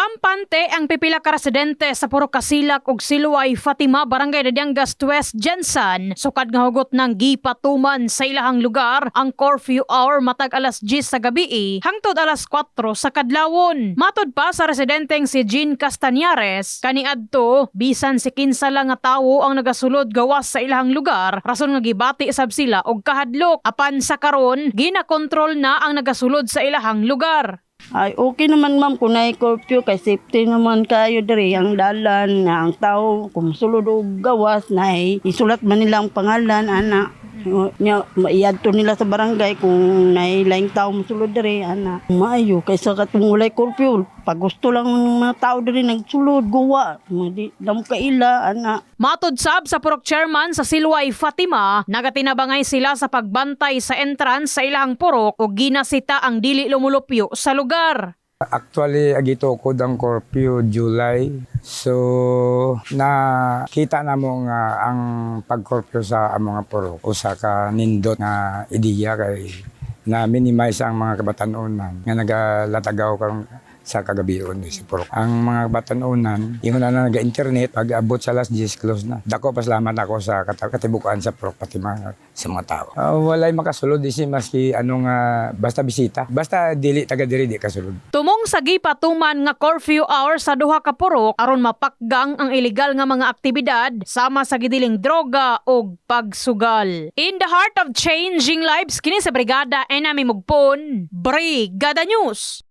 Kampante ang pipila ka residente sa Puro Kasilak ug Siluay Fatima Barangay Dadyangas West Jensen sukad nga hugot ng gipatuman sa ilahang lugar ang curfew hour matag alas 10 sa gabi hangtod alas 4 sa kadlawon. Matod pa sa residenteng si Jean Castañares kaniadto bisan si kinsa lang nga tawo ang nagasulod gawas sa ilahang lugar rason nga gibati sab sila og kahadlok apan sa karon ginakontrol na ang nagasulod sa ilahang lugar. Ay, okay naman ma'am kung na curfew kay safety naman kayo diri ang dalan na ang tao kung sulod og gawas na isulat man nila ang pangalan ana nya maiyadto nila sa barangay kung nailaing tao mosulod diri ana. Maayo kaysa katong walay curfew pag gusto lang ng mga tao diri nagsulod guwa. Di dam kaila ana. Matod sab sa purok chairman sa Silway Fatima, nagatinabangay sila sa pagbantay sa entrance sa ilang purok o ginasita ang dili lumulupyo sa lugar. Actually, agito ko ang curfew July. So, nakita na mo nga ang pag-curfew sa mga puro. Usa ka nindot nga ideya kay na minimize ang mga kabatanunan nga nagalatagaw karong sa kagabion sa puro. Ang mga kabatanunan, yung na na naga-internet, pag abot sa last 10, close na. Dako, pasalamat ako sa kat- katibukan sa puro, pati mga, sa mga tao. Ah, walay makasulod, isi maski anong, nga basta bisita. Basta dili, taga diri, di kasulod. Tumong sa gipatuman nga curfew hour sa duha ka purok aron mapakgang ang illegal nga mga aktibidad sama sa gidiling droga ug pagsugal. In the heart of changing lives kini sa Brigada Enami Mugpon, Brigada News.